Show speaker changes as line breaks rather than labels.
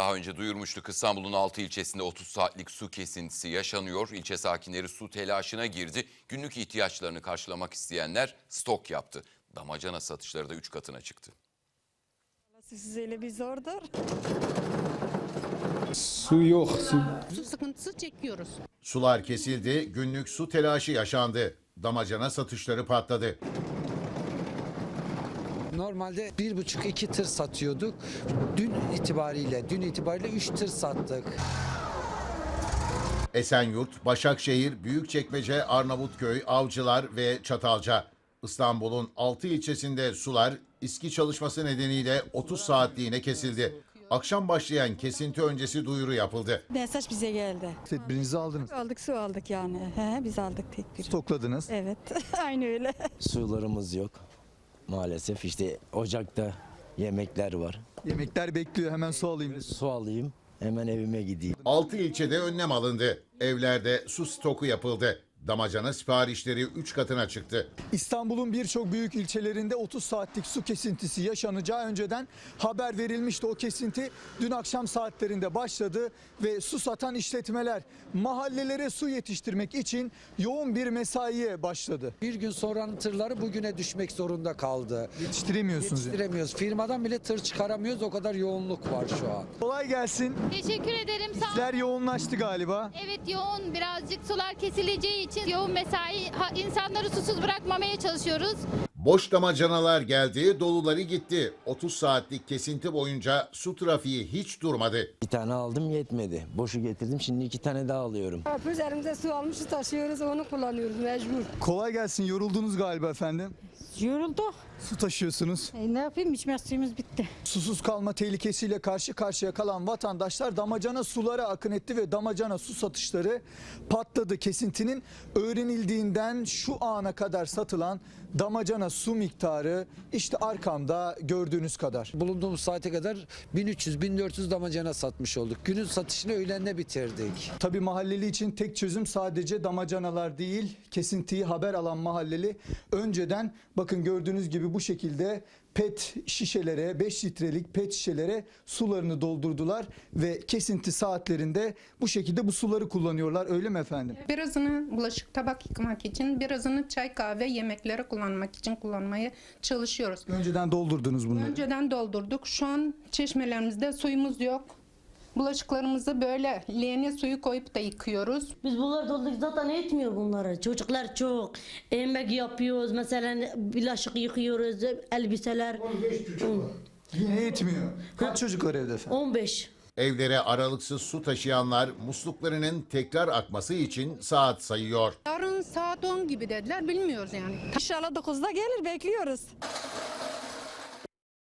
Daha önce duyurmuştuk İstanbul'un 6 ilçesinde 30 saatlik su kesintisi yaşanıyor. İlçe sakinleri su telaşına girdi. Günlük ihtiyaçlarını karşılamak isteyenler stok yaptı. Damacana satışları da 3 katına çıktı.
Siz öyle bir zordur.
Su yok. Su
Su sıkıntısı çekiyoruz.
Sular kesildi, günlük su telaşı yaşandı. Damacana satışları patladı.
Normalde bir buçuk iki tır satıyorduk. Dün itibariyle, dün itibariyle üç tır sattık.
Esenyurt, Başakşehir, Büyükçekmece, Arnavutköy, Avcılar ve Çatalca. İstanbul'un 6 ilçesinde sular İSKİ çalışması nedeniyle 30 saatliğine kesildi. Akşam başlayan kesinti öncesi duyuru yapıldı.
Mesaj bize geldi.
tedbirinizi aldınız.
Aldık su aldık yani. He, biz aldık tek bir.
Stokladınız.
Evet aynı öyle.
sularımız yok maalesef. İşte ocakta yemekler var.
Yemekler bekliyor hemen su alayım.
Su alayım hemen evime gideyim.
6 ilçede önlem alındı. Evlerde su stoku yapıldı. Damacana siparişleri 3 katına çıktı.
İstanbul'un birçok büyük ilçelerinde 30 saatlik su kesintisi yaşanacağı önceden haber verilmişti. O kesinti dün akşam saatlerinde başladı ve su satan işletmeler mahallelere su yetiştirmek için yoğun bir mesaiye başladı.
Bir gün sonranın tırları bugüne düşmek zorunda kaldı.
Yetiştiremiyorsunuz. yani.
Yetiştiremiyoruz. Firmadan bile tır çıkaramıyoruz. O kadar yoğunluk var şu an.
Kolay gelsin.
Teşekkür ederim. Sağ
İşler yoğunlaştı galiba.
Evet yoğun birazcık sular kesileceği için yoğun mesai insanları susuz bırakmamaya çalışıyoruz.
Boş damacanalar geldi, doluları gitti. 30 saatlik kesinti boyunca su trafiği hiç durmadı.
Bir tane aldım yetmedi. Boşu getirdim şimdi iki tane daha alıyorum.
Biz elimize su almışız taşıyoruz onu kullanıyoruz mecbur.
Kolay gelsin. Yoruldunuz galiba efendim.
Yorulduk.
Su taşıyorsunuz.
E, ne yapayım içmez suyumuz bitti.
Susuz kalma tehlikesiyle karşı karşıya kalan vatandaşlar damacana sulara akın etti ve damacana su satışları patladı. Kesintinin öğrenildiğinden şu ana kadar satılan damacana su miktarı işte arkamda gördüğünüz kadar.
Bulunduğumuz saate kadar 1300-1400 damacana satmış olduk. Günün satışını öğlenle bitirdik.
Tabi mahalleli için tek çözüm sadece damacanalar değil, kesintiyi haber alan mahalleli önceden bakın gördüğünüz gibi bu şekilde pet şişelere, 5 litrelik pet şişelere sularını doldurdular ve kesinti saatlerinde bu şekilde bu suları kullanıyorlar öyle mi efendim?
Birazını bulaşık tabak yıkamak için, birazını çay kahve yemeklere kullanmak için kullanmaya çalışıyoruz.
Önceden doldurdunuz bunları.
Önceden doldurduk. Şu an çeşmelerimizde suyumuz yok. Bulaşıklarımızı böyle leğene suyu koyup da yıkıyoruz.
Biz bunlar dolduk zaten etmiyor bunları. Çocuklar çok emek yapıyoruz. Mesela bulaşık yıkıyoruz, elbiseler.
Yine yetmiyor. Kaç çocuk var evde efendim?
15.
Evlere aralıksız su taşıyanlar musluklarının tekrar akması için saat sayıyor.
Yarın saat 10 gibi dediler. Bilmiyoruz yani.
İnşallah 9'da gelir bekliyoruz.